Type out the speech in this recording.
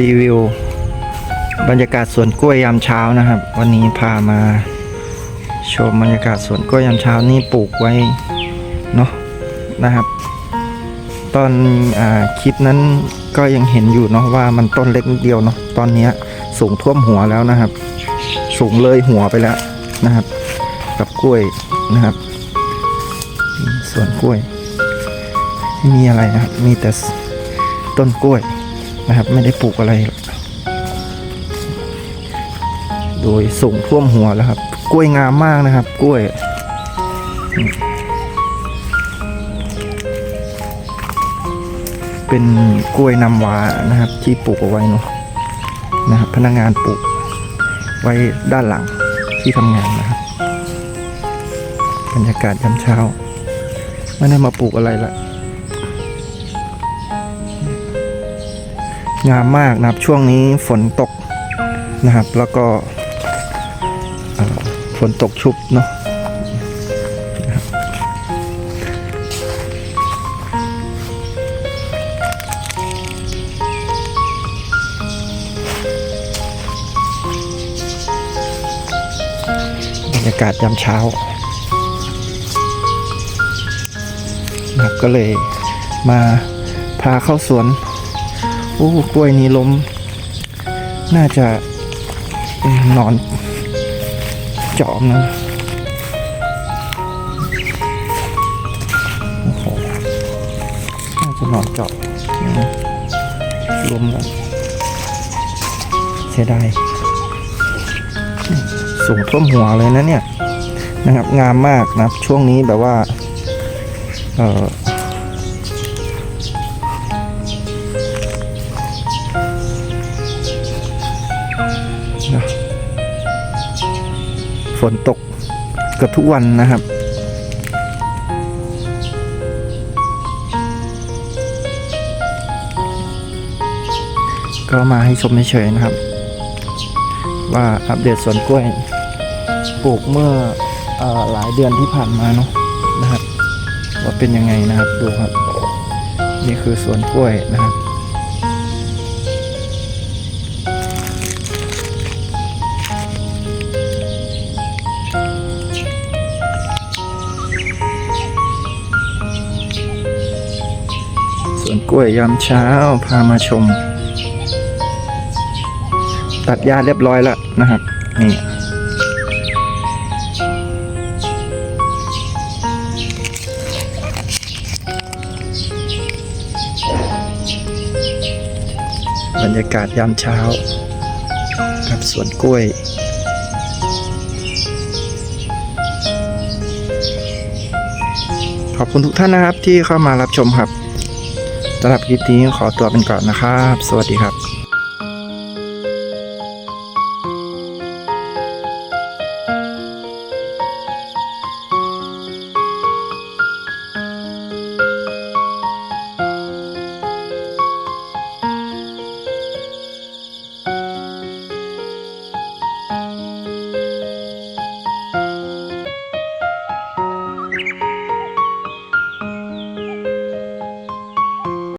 รีวิว บรรยากาศสวนกล้วยยามเช้านะครับ วันนี้พามาชมบรรยากาศสวนกล้วยยามเช้านี่ปลูกไว้เนาะนะครับ ตอนอคลิปนั้นก็ยังเห็นอยู่เนาะว่ามันต้นเล็กนิดเดียวเนาะตอนนี้สูงท่วมหัวแล้วนะครับ สูงเลยหัวไปแล้วนะครับ กับกล้วยนะครับสวนกล้วยไม่มีอะไรนะครับ มีแต่ต้นกล้วย นะครับ ไม่ได้ปลูกอะไร โดยสูงท่วมหัวแล้วครับ กล้วยงามมากนะครับ กล้วยเป็นกล้วยน้ำว้านะครับ ที่ปลูกเอาไว้เนาะนะครับ พนักงานปลูกไว้ด้านหลังที่ทำงานนะครับ บรรยากาศยามเช้า ไม่ได้มาปลูกอะไรละ งามมากนะครับช่วงนี้ฝนตกนะครับ แล้วก็ฝนตกชุบเนาะนะครับบรรยากาศยามเช้านะครับก็เลยมาพาเข้าสวน โอ้กล้วยนี้ล้ม น่าจะนอนจอมนะโอ้โหน่าจะนอนจาะนะล้มแล้วเสียดายสูงท่วมหัวเลยนะเนี่ยนะครับงามมากนะช่วงนี้แบบว่า เออ นะฝนตกเกือบทุกวันนะครับ ก็มาให้ชมเฉยๆนะครับ ว่าอัปเดตสวนกล้วย ปลูกเมื่ออหลายเดือนที่ผ่านมาเนาะนะครับ ว่าเป็นยังไงนะครับดูครับ นี่คือสวนกล้วยนะครับ กล้วยยามเช้าพามาชม ตัดหญ้าเรียบร้อยแล้วนะครับ นี่บรรยากาศยามเช้า กับสวนกล้วย ขอบคุณทุกท่านนะครับที่เข้ามารับชมครับ สำหรับคลิปนี้ขอตัวเป็นก่อนนะครับ สวัสดีครับ